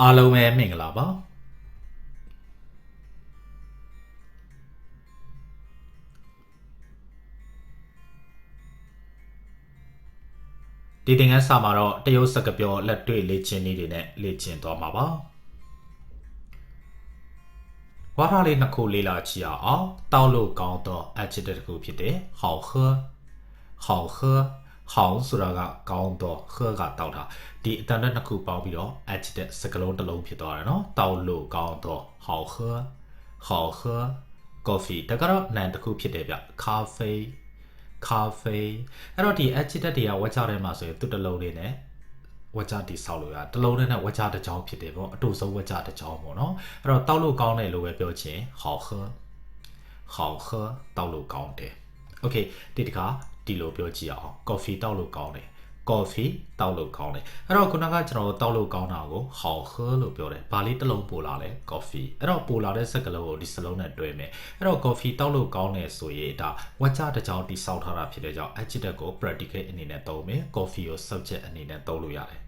အားလုံးပဲမင်္ဂလာပါဒီသင်ခန်းစာမှာတော့တရုတ်စကားပြောလက်တွေ့လေ့ကျင့်နည်းတွေနဲ့လေ့ကျင့်သွားမှာပါဝါရလေးနှစ်ခုလေ့လာကြည့်အောင်တောက်လို့ကောင်းသော adjective တစ်ခုဖြစ်တဲ့好喝好喝 ဟောင်းဆိုတာကကောင်းတော့ဟကတောက်တာဒီအတန်နဲ့နှစ်ခုပေါင်းပြီးတော့ h တဲ့စကလုံးတစ်လုံးဖြစ်သွားတယ်နော်တောက်လို့ကောင်းတော့ဟောင်းဟဟောင်းဟ coffee ဒါကတော့နံတစ်ခုဖြစ်တယ်ဗျ coffee coffee အဲ့တော့ဒီ h တဲ့တွေကဝါကြတဲ့မှာဆိုရင်သူ့တစ်လုံးလေးနဲ့ဝကြတိဆောက်လို့ရတလုံးနဲ့ဝကြတစ်ချောင်းဖြစ်တယ်ပေါ့အတူဆုံးဝကြတစ်ချောင်းပေါ့နော်အဲ့တော့တောက်လို့ကောင်းတယ်လို့ပဲပြောချင်ဟောဟဟောဟတောက်လို့ကောင်းတယ် okay ဒီတခါ ဒီလိုပြောကြည့်အောင် coffee တောက်လို့ကောင်းတယ် coffee တောက်လို့ကောင်းတယ်အဲ့တော့ခုနကကျွန်တော်တောက်လို့ကောင်းတာကို how her လို့ပြောတယ်ဘာလေးတစ်လုံးပို့လာလဲ coffee အဲ့တော့ပို့လာတဲ့စကားလုံးကိုဒီစလုံးနဲ့တွဲမယ်အဲ့တော့ coffee တောက်လို့ကောင်းတယ်ဆိုရင်ဒါဝါကျတစ်ကြောင်တိစောက်ထားတာဖြစ်တဲ့ကြောင့် adjective ကို predicate အနေနဲ့သုံးမယ် coffee ကို subject အနေနဲ့သုံးလို့ရတယ်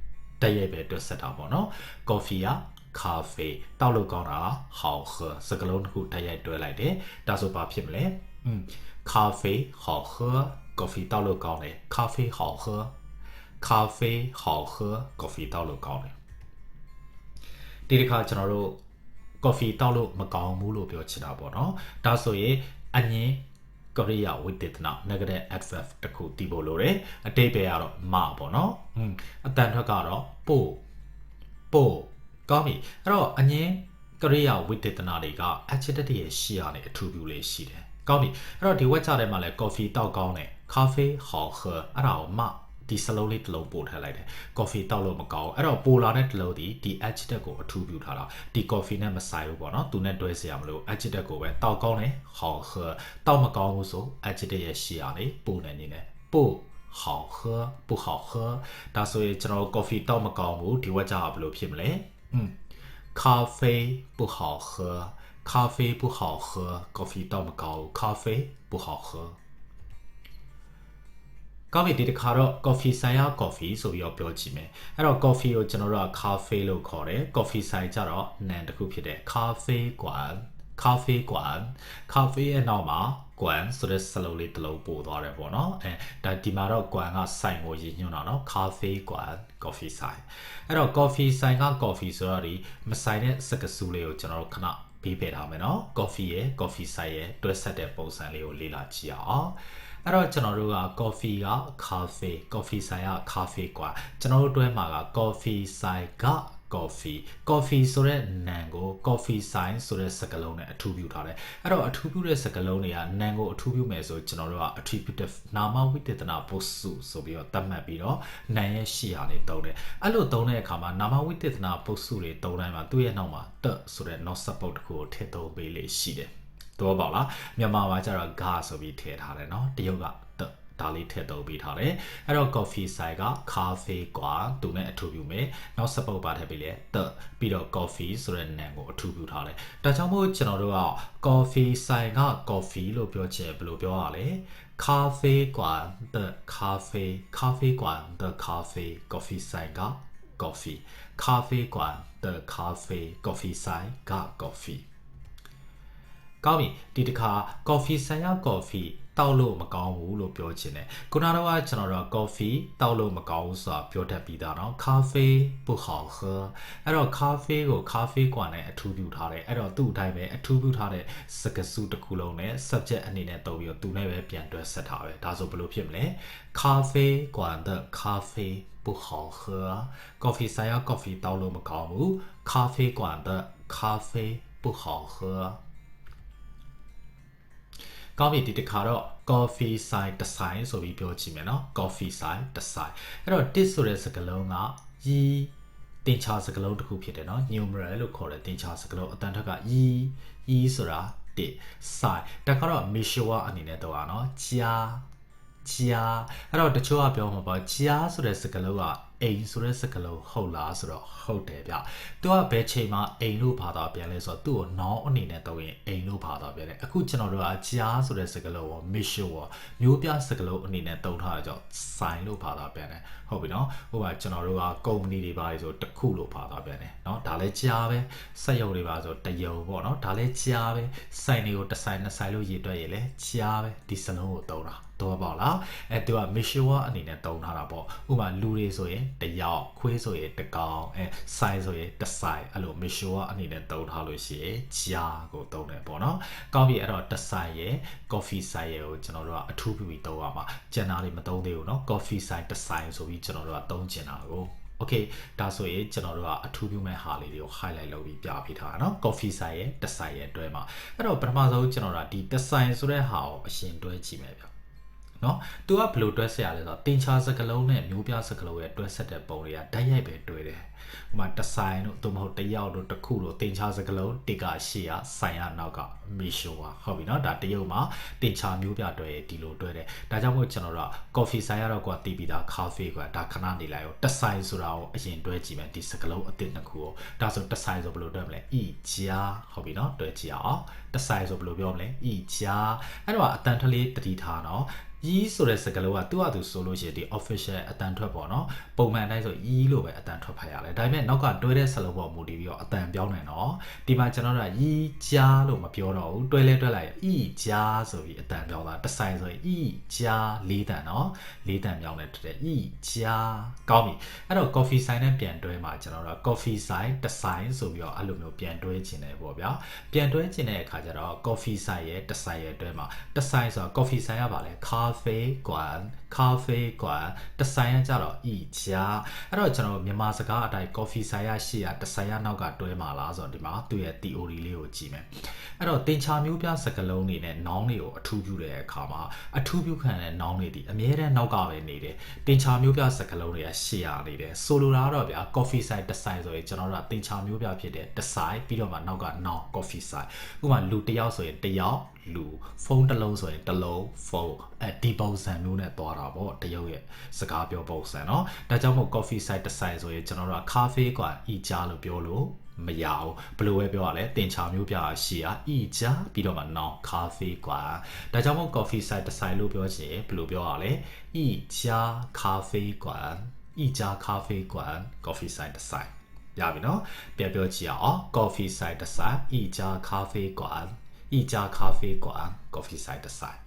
တည့်ရဲ့ပဲတွက်ဆက်တာပေါ့နော် coffee က cafe တောက်လို့ကောင်းတာ how her စကားလုံးတစ်ခုတည့်ရဲ့တွဲလိုက်တယ်ဒါဆိုဘာဖြစ်မလဲอืม cafe how her coffee တောက်လို့ကောင်းတယ်咖啡好喝咖啡好喝 coffee တောက်လို့ကောင်းတယ်ဒီတစ်ခါကျွန်တော်တို့ coffee တောက်လို့မကောင်းဘူးလို့ပြောချင်တာပေါ့နော်ဒါဆိုရင်အငင်းကရိယာဝိသေသနာ negative adverb တခုတည်ဖို့လိုတယ်အတိတ်ပဲကတော့မပေါ့နော်อืมအတန်ထွက်ကတော့ပို့ပို့ကောင်းပြီအဲ့တော့အငင်းကရိယာဝိသေသနာတွေက adjective တွေရဲ့ရှေ့ကနေအထူးပြုလေးရှိတယ်ကောင်းပြီအဲ့တော့ဒီ web ချထဲမှာလဲ coffee တောက်ကောင်းတယ် cafe 好喝အဲ့ဒါကိုမဒီစလုံးလေးတစ်လုံးပို့ထားလိုက်တယ် coffee တောက်လို့မကောင်းအဲ့တော့ပိုလာတဲ့တစ်လုံးဒီဒီ adjective ကိုအထူးပြုထားတာဒီ coffee နဲ့မဆိုင်ဘူးပေါ့နော်သူနဲ့တွဲစရာမလို adjective ကိုပဲတောက်ကောင်းတယ်好喝တောက်မကောင်းဘူးဆို adjective ရဲ့ရှေ့ကနေပို့နေနေတယ်ပို့好喝不好喝ဒါဆိုရင်ကျွန်တော် coffee တောက်မကောင်းဘူးဒီဝက်ကြဘယ်လိုဖြစ်မလဲอืม咖啡不好喝咖啡不好喝 coffee တောက်မကောင်းဘူး咖啡不好喝 ကောင်းပြီဒီတစ်ခါတော့ coffee ဆိုင်ရ coffee ဆိုပြီးတော့ပြောကြည့်မယ်အဲ့တော့ coffee ကိုကျွန်တော်တို့က cafe လို့ခေါ်တယ် coffee ဆိုင်ကြတော့နာမ်တစ်ခုဖြစ်တယ် cafe ကွာ cafe ကွာ cafe ရဲ့နောက်မှာကွမ်ဆိုတဲ့စလုံးလေးတစ်လုံးပို့သွားတယ်ပေါ့နော်အဲဒါဒီမှာတော့ကွမ်ကဆိုင်ကိုရည်ညွှန်းတာနော် cafe ကွမ် coffee ဆိုင်အဲ့တော့ coffee ဆိုင်က coffee ဆိုတော့ဒီမဆိုင်တဲ့စကားစုလေးကိုကျွန်တော်တို့ခဏ ပြီးပြထားမယ်နော် coffee ရဲ့ coffee ဆိုင်ရဲ့တွဲဆက်တဲ့ပုံစံလေးကိုလေ့လာကြည့်အောင်အဲ့တော့ကျွန်တော်တို့က coffee က cafe coffee ဆိုင်က cafe กว่าကျွန်တော်တို့တွဲမှာက coffee ဆိုင်က coffee coffee ဆိုတဲ့နာမ်ကို coffee sign ဆိုတဲ့စကားလုံးနဲ့အထူးပြုထားတယ်အဲ့တော့အထူးပြုတဲ့စကားလုံးတွေကနာမ်ကိုအထူးပြုမယ်ဆိုကျွန်တော်တို့က attributive နာမဝိသေသနာပုစုဆိုပြီးတော့သတ်မှတ်ပြီးတော့နာမ်ရဲ့ရှေ့ဟာနေတုံးတယ်အဲ့လိုတုံးတဲ့အခါမှာနာမဝိသေသနာပုစုတွေတုံးတိုင်းမှာသူ့ရဲ့နောက်မှာတဆိုတဲ့ not support တစ်ခုကိုထည့်သုံးပေးလေရှိတယ်တော့ပါလားမြန်မာမှာကျတော့ ga ဆိုပြီးထည့်ထားတယ်เนาะတရုတ်က ဒါလေးထည့်သုံးပေးထားတယ်အဲ့တော့ coffee side က cafe กว่าသူနဲ့အထူးပြုမယ်နောက် support ပါထည့်ပေးလေတပြီးတော့ coffee ဆိုတဲ့နာမ်ကိုအထူးပြုထားတယ်ဒါကြောင့်မို့ကျွန်တော်တို့က coffee side က coffee လို့ပြောချင်ဘယ်လိုပြောရလဲ cafe กว่า the cafe cafe กว่า the cafe coffee side က coffee cafe กว่า the cafe coffee side က coffee ကောင်းပြီဒီတစ်ခါ coffee ဆိုင်ရ coffee တောက်လို့မကောင်းဘူးလို့ပြောချင်တယ်ခုနကတော့ကျွန်တော်တို့ coffee တောက်လို့မကောင်းဘူးဆိုတာပြောတတ်ပြီးသားเนาะ cafe 不好喝အဲ့တော့ cafe ကို cafe กว่าနဲ့အထူးပြုထားတယ်အဲ့တော့သူ့အတိုင်းပဲအထူးပြုထားတဲ့စကားစုတစ်ခုလုံးနဲ့ subject အနေနဲ့သုံးပြီးတော့သူနဲ့ပဲပြန်တွဲဆက်ထားပဲဒါဆိုဘယ်လိုဖြစ်မလဲ cafe กว่า的 cafe 不好喝 coffee ဆိုင်ရ coffee တောက်လို့မကောင်းဘူး cafe กว่า的 cafe 不好喝ကောင်းပြီဒီတစ်ခါတော့ coffee ဆိုင်တစ်ဆိုင်ဆိုပြီးပြောကြည့်မယ်နော် coffee ဆိုင်တစ်ဆိုင်အဲ့တော့ tit ဆိုတဲ့စကားလုံးကရီတင်ချာစကားလုံးတစ်ခုဖြစ်တယ်နော် numeral လို့ခေါ်တဲ့တင်ချာစကားလုံးအတန်ထက်ကရီရီဆိုတာတစ်ဆိုင်ဒါကတော့ measure အနေနဲ့တော့อ่ะနော်ကြာကြာအဲ့တော့တချို့ကပြောမှာပေါ့ကြာဆိုတဲ့စကားလုံးက အိမ်ဆိုတဲ့စကားလုံးဟုတ်လားဆိုတော့ဟုတ်တယ်ဗျသူကဘယ်ချိန်မှာအိမ်လို့ဘာသာပြန်လဲဆိုတော့သူ့ကို noun အနေနဲ့သုံးရင်အိမ်လို့ဘာသာပြန်တယ်အခုကျွန်တော်တို့ကကြားဆိုတဲ့စကားလုံးကို mission ကိုမျိုးပြစကားလုံးအနေနဲ့သုံးထားတာကြောင့်ဆိုင်လို့ဘာသာပြန်တယ်ဟုတ်ပြီနော်ဟိုကကျွန်တော်တို့က company တွေပါဆိုတစ်ခုလို့ဘာသာပြန်တယ်เนาะဒါလည်းကြားပဲစက်ရုံတွေပါဆိုတယုံပေါ့เนาะဒါလည်းကြားပဲဆိုင်တွေကိုတစ်ဆိုင်နှစ်ဆိုင်လို့ရေးတွက်ရလဲကြားပဲဒီစလုံးကိုသုံးတာ တော့ပေါ့လားအဲသူက mission အနေနဲ့တုံထားတာပေါ့ဥပမာလူတွေဆိုရင်တယောက်ခွေးဆိုရင်တကောင်အဲဆိုင်ဆိုရင်တဆိုင်အဲ့လို mission အနေနဲ့တုံထားလို့ရှိရင်ဂျာကိုတုံတယ်ပေါ့နော်ကောင်းပြီအဲ့တော့တဆိုင်ရဲ့ coffee ဆိုင်ရဲ့ကိုကျွန်တော်တို့ကအထူးပြုပြီးတုံးရမှာကျန်တာတွေမတုံးသေးဘူးเนาะ coffee ဆိုင်တဆိုင်ဆိုပြီးကျွန်တော်တို့ကတုံးကျင်တာကို okay ဒါဆိုရင်ကျွန်တော်တို့ကအထူးပြုမဲ့ဟာလေးတွေကို highlight လုပ်ပြီးပြပေးထားတာเนาะ coffee ဆိုင်ရဲ့တဆိုင်ရဲ့အတွဲမှာအဲ့တော့ပထမဆုံးကျွန်တော်တို့ကဒီတဆိုင်ဆိုတဲ့ဟာကိုအရှင်တွဲကြည့်မယ်ဗျ နော်။ तू ကဘယ်လိုတွဲဆက်ရလဲဆိုတော့တင်ချာစကလုံးနဲ့မျိုးပြစကလုံးရဲ့တွဲဆက်တဲ့ပုံတွေကဓာတ်ရိုက်ပဲတွဲတယ်။ဥပမာတဆိုင်တို့သို့မဟုတ်တယောက်တို့တစ်ခုတို့တင်ချာစကလုံးတစ်ကရှေ့ကဆိုင်ရနောက်ကမီရှိုပါဟုတ်ပြီနော်ဒါတရုတ်မှာတင်ချာမျိုးပြတွဲဒီလိုတွဲတယ်။ဒါကြောင့်မို့ကျွန်တော်တို့ကကော်ဖီဆိုင်ရတော့ကွာတီးပြီးသားကာဖေကွာဒါခဏနေလိုက်ရောတဆိုင်ဆိုတာကိုအရင်တွဲကြည့်မယ်ဒီစကလုံးအစ်စ်နှစ်ခုကိုဒါဆိုတဆိုင်ဆိုဘယ်လိုတွဲမလဲ။ဤဂျာဟုတ်ပြီနော်တွဲကြည့်အောင်။တဆိုင်ဆိုဘယ်လိုပြောမလဲ။ဤဂျာအဲ့တော့အတန်ထလေးတတိထားနော်။ ရီးဆိုတဲ့စကားလုံးကသူ့ဟာသူဆိုလို့ရှိရင်ဒီ official အတန်ထွက်ပေါ့နော်ပုံမှန်တိုင်းဆိုရီးလို့ပဲအတန်ထွက်ဖတ်ရတယ်ဒါပေမဲ့နောက်ကတွဲတဲ့စလုံးပေါ်မူတည်ပြီးတော့အတန်ပြောင်းနေတော့ဒီမှာကျွန်တော်တို့ကရီးကြားလို့မပြောတော့ဘူးတွဲလဲတွဲလိုက်ဤကြားဆိုပြီးအတန်ပြောင်းတာတစ်ဆိုင်ဆိုရင်ဤကြားလေးတန်နော်လေးတန်ပြောင်းလဲတဲ့ဤကြားကောင်းပြီအဲ့တော့ coffee ဆိုင်နဲ့ပြန်တွဲမှာကျွန်တော်တို့ coffee ဆိုင်တစ်ဆိုင်ဆိုပြီးတော့အဲ့လိုမျိုးပြန်တွဲခြင်းတယ်ပေါ့ဗျာပြန်တွဲခြင်းတဲ့အခါကျတော့ coffee ဆိုင်ရဲ့တစ်ဆိုင်ရဲ့တွဲမှာတစ်ဆိုင်ဆိုတော့ coffee ဆိုင်ရပါလဲ car 啡馆咖啡馆တဆိုင်ရကြတော့ဤချာအဲ့တော့ကျွန်တော်မြန်မာစကားအတိုင်း coffee ဆိုင်ရရှိရတဆိုင်ရနောက်ကတွဲမှာလားဆိုတော့ဒီမှာသူ့ရဲ့ theory လေးကိုကြည့်မယ်အဲ့တော့တင်ချာမျိုးပြစကလုံးတွေနဲ့နောင်းတွေကိုအထူးပြုတဲ့အခါမှာအထူးပြုခံတဲ့နောင်းတွေဒီအမြဲတမ်းနောက်ကပဲနေတယ်တင်ချာမျိုးပြစကလုံးတွေကရှေ့ရနေတယ်ဆိုလိုတာတော့ဗျာ coffee ဆိုင်တဆိုင်ဆိုရင်ကျွန်တော်တို့ကတင်ချာမျိုးပြဖြစ်တဲ့တဆိုင်ပြီးတော့မှနောက်ကနောင်း coffee ဆိုင်ဥပမာလူတစ်ယောက်ဆိုရင်တစ်ယောက် လူဖုန်းတစ်လုံးဆိုရင်တစ်လုံးဖုန်းအဲဒီပုံစံမျိုးနဲ့သွားတာပေါ့တရုတ်ရဲ့စကားပြောပုံစံเนาะဒါကြောင့်မို့ coffee site တစ်ဆိုင်ဆိုရင်ကျွန်တော်တို့က cafe กว่าอีจ้าလို့ပြောလို့မရအောင်ဘယ်လိုပဲပြောရလဲတင်ချာမျိုးပြရှိရဤချာပြီးတော့မှ now coffee กว่าဒါကြောင့်မို့ coffee site တစ်ဆိုင်လို့ပြောချင်ဘယ်လိုပြောရလဲဤချာ coffee กว่าဤချာ coffee กว่า coffee site တစ်ဆိုင်ရပြီเนาะပြန်ပြောကြည့်အောင် coffee site တစ်ဆိုင်ဤချာ coffee กว่า 一家咖啡馆 coffee site တစ်ဆိုင်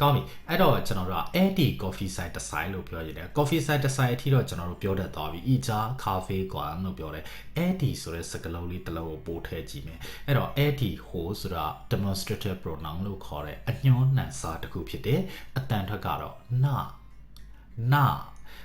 ကောင်းပြီအဲ့တော့ကျွန်တော်တို့က AD coffee site တစ်ဆိုင်လို့ပြောရတယ် coffee site တစ်ဆိုင်အထိတော့ကျွန်တော်တို့ပြောတတ်သွားပြီဤကြကာဖေးကွာလို့ပြောတယ် AD ဆိုတဲ့စကားလုံးလေးတစ်လုံးကိုပို့ထည့်ကြည့်မယ်အဲ့တော့ AD ဟိုဆိုတာ demonstrative pronoun လို့ခေါ်တဲ့အညွှန်းနှံစာတစ်ခုဖြစ်တယ်အတန်ထွက်ကတော့နာနာ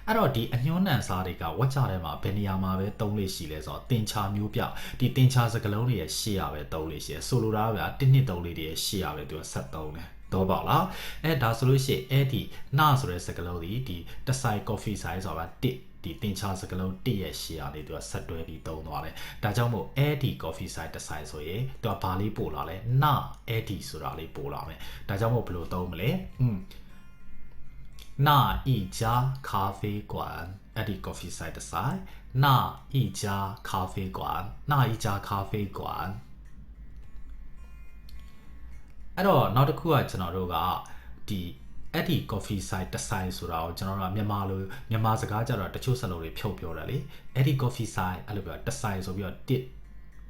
အဲ့တော့ဒီအညွှန်းနံစားတွေကဝက်ကြထဲမှာဘယ်နေရာမှာပဲသုံးလို့ရှိလဲဆိုတော့တင်ချာမျိုးပြဒီတင်ချာစကလုံးတွေရဲ့ရှေ့ရပဲသုံးလို့ရှိရဆိုလိုတာဗျာတစ်နှစ်သုံးလေးတွေရဲ့ရှေ့ရပဲသူကဆက်သုံးတယ်တော့ပေါ့လားအဲဒါဆိုလို့ရှိရင်အဲ့ဒီနာဆိုတဲ့စကလုံးဒီဒီတဆိုင် coffee size ဆိုတာတစ်ဒီတင်ချာစကလုံးတစ်ရဲ့ရှေ့အားလေးသူကဆက်တွဲပြီးသုံးသွားတယ်။ဒါကြောင့်မို့ AD coffee site တစ်ဆိုင်ဆိုရင်သူကဘာလေးပို့လာလဲ။နာ AD ဆိုတာလေးပို့လာမယ်။ဒါကြောင့်မို့ဘယ်လိုသုံးမလဲ။อืม နာဤဂျာကာဖေးကွမ်အဲ့ဒီ coffee site တဆိုင်နာဤဂျာကာဖေးကွမ်နာဤဂျာကာဖေးကွမ်အဲ့တော့နောက်တစ်ခုကကျွန်တော်တို့ကဒီအဲ့ဒီ coffee site တစ်ဆိုင်ဆိုတာကိုကျွန်တော်တို့ကမြန်မာလိုမြန်မာစကားကြတော့တချို့စလုံးတွေဖြုတ်ပြောတယ်လေအဲ့ဒီ coffee site အဲ့လိုပြောတစ်ဆိုင်ဆိုပြီးတော့တစ်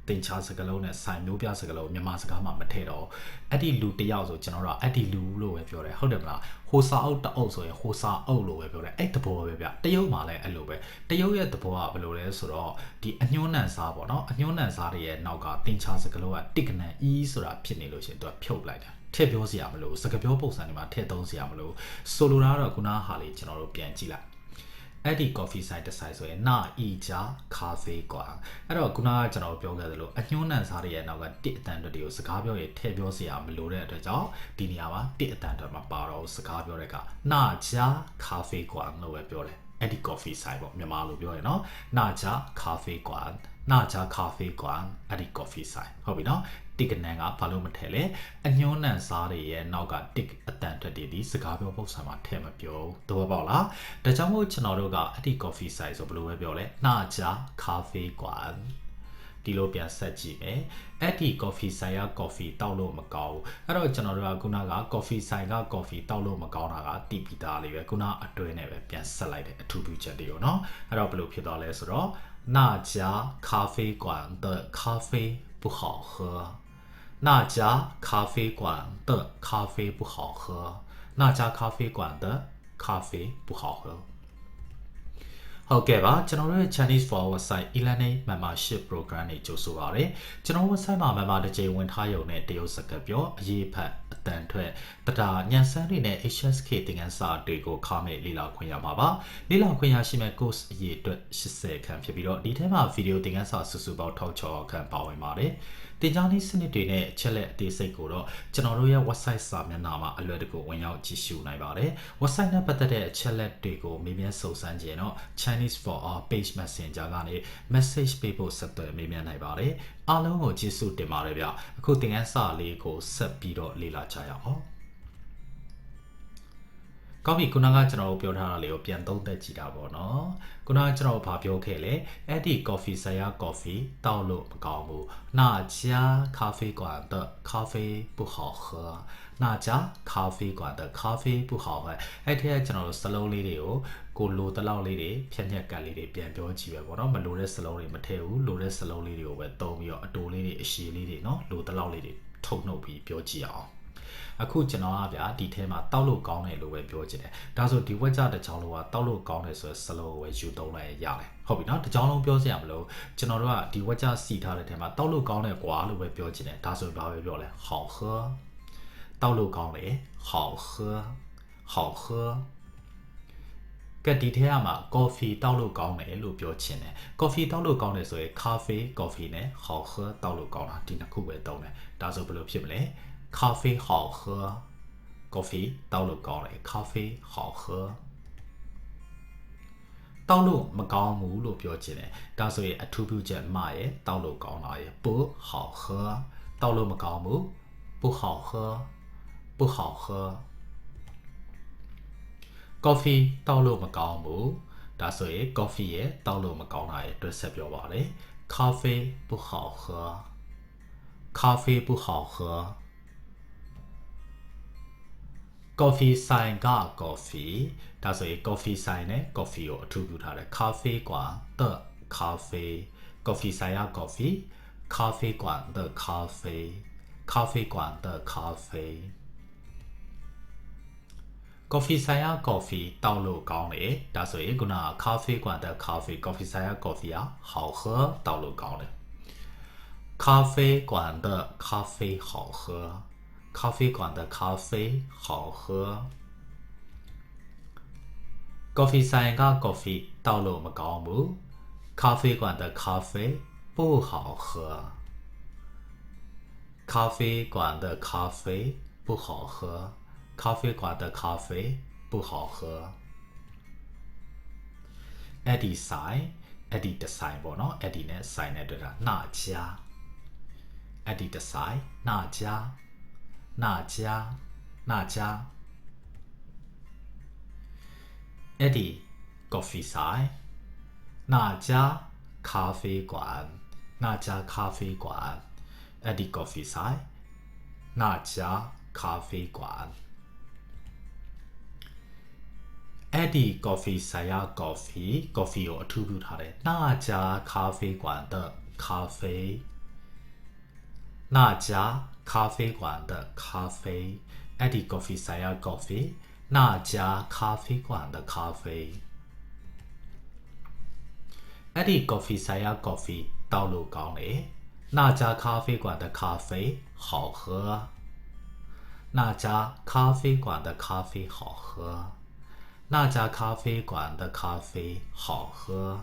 တင်ချာစကလုံးနဲ့ဆိုင်မျိုးပြစကလုံးမြန်မာစကားမှာမထည့်တော့အဲ့ဒီလူတယောက်ဆိုကျွန်တော်တို့အဲ့ဒီလူလို့ပဲပြောတယ်ဟုတ်တယ်မလားဟိုစာအုပ်တအုပ်ဆိုရင်ဟိုစာအုပ်လို့ပဲပြောတယ်အဲ့တဘောပဲဗျတရုတ်မှာလည်းအဲ့လိုပဲတရုတ်ရဲ့တဘောကဘယ်လိုလဲဆိုတော့ဒီအညွှန်းနံစားပေါ့နော်အညွှန်းနံစားတွေရဲ့နောက်ကတင်ချာစကလုံးကတစ်ကနန်အီးဆိုတာဖြစ်နေလို့ရှိရင်သူကဖြုတ်လိုက်တယ်ထည့်ပြောစရာမလိုစကားပြောပုံစံတွေမှာထည့်သုံးစရာမလိုဆိုလိုတာကတော့ခုနဟာလေးကျွန်တော်တို့ပြန်ကြည့်လိုက် အဲ့ဒီ coffee site တစ်ဆိုင်ဆိုရင်နာအီချာ cafe ကွာအဲ့တော့ခုနကကျွန်တော်ပြောခဲ့သလိုအညွန်းနံစားတွေရဲ့နောက်ကတစ်အတန်တွေကိုစကားပြောရင်ထည့်ပြောစရာမလိုတဲ့အတွက်ကြောင့်ဒီနေရာမှာတစ်အတန်တွေမှာပါတော့စကားပြောတဲ့ကနာချာ cafe ကွာလို့ပဲပြောတယ်အဲ့ဒီ coffee site ပေါ့မြန်မာလိုပြောရနော်နာချာ cafe ကွာ နာဂျာကာဖေးကွမ်အဲ့ဒီ coffee ဆိုင်ဟုတ်ပြီနော်တစ်ကနန်ကဘာလို့မထည့်လဲအညွှန်းနံစားတွေရဲ့နောက်ကတစ်အတန်ထွက်တွေဒီစကားပြောပုံစံမှာထည့်မပြောသဘောပေါက်လားဒါကြောင့်မို့ကျွန်တော်တို့ကအဲ့ဒီ coffee ဆိုင်ဆိုဘယ်လိုပဲပြောလဲနာဂျာကာဖေးကွမ် ဒီလိုပြန်ဆက်ကြည့်မယ်အဲ့ဒီ coffee ဆိုင်က coffee တောက်လို့မကောင်းဘူးအဲ့တော့ကျွန်တော်တို့ကခုနက coffee ဆိုင်က coffee တောက်လို့မကောင်းတာကတီပီသားလေးပဲခုနအတွင်းနဲ့ပဲပြန်ဆက်လိုက်တဲ့အထူးပြုချက်တွေပေါ့နော်အဲ့တော့ဘယ်လိုဖြစ်သွားလဲဆိုတော့那家咖啡馆的咖啡不好喝那家咖啡馆的咖啡不好喝那家咖啡馆的咖啡不好喝 ဟုတ်ကဲ့ပါကျွန်တော်တို့ရဲ့ Chinese for website e-learning membership program တွေကြိုဆိုပါရစေကျွန်တော် website မှာ member တစ်ကြိမ်ဝင်ထားရုံနဲ့တရုတ်စကားပြောအရေးဖတ်အတန်ထွက်တတာညံစမ်းတွေနဲ့ HSK သင်ခန်းစာတွေကိုခါမဲ့လေ့လာခွင့်ရမှာပါလေ့လာခွင့်ရရှိမဲ့ course အရေးအတွက်80ခန်းဖြစ်ပြီးတော့ဒီထဲမှာ video သင်ခန်းစာစုစုပေါင်း16ခန်းပါဝင်ပါတယ် တင်ကြားနည်းစနစ်တွေနဲ့အချက်လက်အသေးစိတ်ကိုတော့ကျွန်တော်တို့ရဲ့ website စာမျက်နှာမှာအလွယ်တကူဝင်ရောက်ကြည့်ရှုနိုင်ပါတယ်။ website နဲ့ပတ်သက်တဲ့အချက်လက်တွေကိုမေးမြန်းစုံစမ်းခြင်းတော့ Chinese for our page messenger ကနေ message ပေးဖို့ဆက်သွယ်မေးမြန်းနိုင်ပါတယ်။အားလုံးကိုကျေးဇူးတင်ပါတယ်ဗျ။အခုသင်ခန်းစာလေးကိုဆက်ပြီးတော့လေ့လာကြရအောင်။ ကောင်းပြီခုနကကျွန်တော်တို့ပြောထားတာလေးကိုပြန်သုံးသပ်ကြည့်တာပေါ့နော်ခုနကကျွန်တော်ဘာပြောခဲ့လဲအဲ့ဒီ coffee ဆရာ coffee တောက်လို့မကောင်းဘူး那家咖啡馆的咖啡不好喝那家咖啡馆的咖啡不好喝အဲ့ထက်ကျွန်တော်တို့စလုံးလေးတွေကိုကိုလိုတလောက်လေးတွေဖြတ်ညက်ကတ်လေးတွေပြန်ပြောကြည့်ပဲပေါ့နော်မလိုတဲ့စလုံးတွေမထည့်ဘူးလိုတဲ့စလုံးလေးတွေကိုပဲသုံးပြီးတော့အတိုလေးတွေအရှည်လေးတွေနော်လိုတလောက်လေးတွေထုတ်နှုတ်ပြီးပြောကြည့်အောင် အခုကျွန်တော်ကဗျာဒီထဲမှာတောက်လို့ကောင်းတယ်လို့ပဲပြောချင်တယ်ဒါဆိုဒီဝက်ကြတစ်ချောင်းလုံးကတောက်လို့ကောင်းတယ်ဆိုတဲ့စလုံးကိုပဲယူသုံးလိုက်ရတယ်ဟုတ်ပြီနော်တစ်ချောင်းလုံးပြောစရာမလိုကျွန်တော်တို့ကဒီဝက်ကြစီထားတဲ့ထဲမှာတောက်လို့ကောင်းတယ်ကွာလို့ပဲပြောချင်တယ်ဒါဆိုဘာပဲပြောလဲဟောင်းဟောတောက်လို့ကောင်းတယ်ဟောင်းဟောဟောင်းဟောကဒီထဲမှာ coffee တောက်လို့ကောင်းတယ်လို့ပြောချင်တယ် coffee တောက်လို့ကောင်းတယ်ဆိုရင် cafe coffee နဲ့ hao he တောက်လို့ကောင်းတာဒီနှစ်ခုပဲတောင်းတယ်ဒါဆိုဘယ်လိုဖြစ်မလဲ 咖啡好喝，coffee တောက်လို့ကောင်းတယ်咖啡好喝တောက်လို့မကောင်းဘူးလို့ပြောချင်တယ်ဒါဆိုရင်အထူးပြုချက်မရဲ့တောက်လို့ကောင်းတာရဲ့不好喝တောက်လို့မကောင်းဘူး不好喝不好喝 coffee တောက်လို့မကောင်းဘူးဒါဆိုရင် coffee ရဲ့တောက်လို့မကောင်းတာရဲ့အတွက်ဆက်ပြောပါလေ咖啡不好喝咖啡不好喝 coffee ဆိုင်က coffee ဒါဆိုရင် coffee ဆိုင်နဲ့ coffee ကိုအထူးပြုထားတယ် cafe กว่า the cafe coffee ဆိုင်က coffee cafe กว่า the cafe cafe กว่า the cafe coffee ဆိုင်က coffee တောက်လို့ကောင်းတယ်ဒါဆိုရင်ခုနက cafe กว่า the cafe coffee ဆိုင်က coffee อ่ะ好喝တောက်လို့ကောင်းတယ်咖啡馆的咖啡好喝 咖啡馆的咖啡好喝。咖啡山干咖啡到了我们高木，咖啡馆的咖啡不好喝。咖啡馆的咖啡不好喝，咖啡馆的咖啡不好喝。Eddie，Eddie 的山，我喏，Eddie 呢？山哪得？家？Eddie 的山那家？ နာချာနာချာအဲ့ဒီ coffee ဆိုင်နာချာ coffee กว่าနာချာ coffee กว่าအဲ့ဒီ coffee ဆိုင်နာချာ coffee กว่าအဲ့ဒီ coffee ဆိုင်ရာ coffee coffee ကိုအထူးပြုထားတယ်နာချာ coffee กว่า the coffee 那家咖啡馆的咖啡，Eddie Coffee s a y a Coffee，那家咖啡馆的咖啡，Eddie Coffee s a y a Coffee，道路高呢？那家咖啡馆的咖啡好喝。那家咖啡馆的咖啡好喝。那家咖啡馆的咖啡好喝。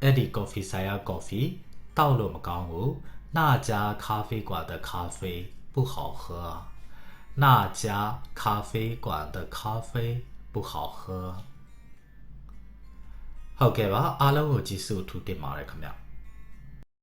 Eddie Coffee s a y a Coffee。တောက်လို့မကောင်းဘူး那家咖啡馆的咖啡不好喝。那家咖啡馆的咖啡不好喝。 ဟုတ်ကဲ့ပါအားလုံးကိုကျေးဇူးထူးတင်ပါတယ်ခင်ဗျ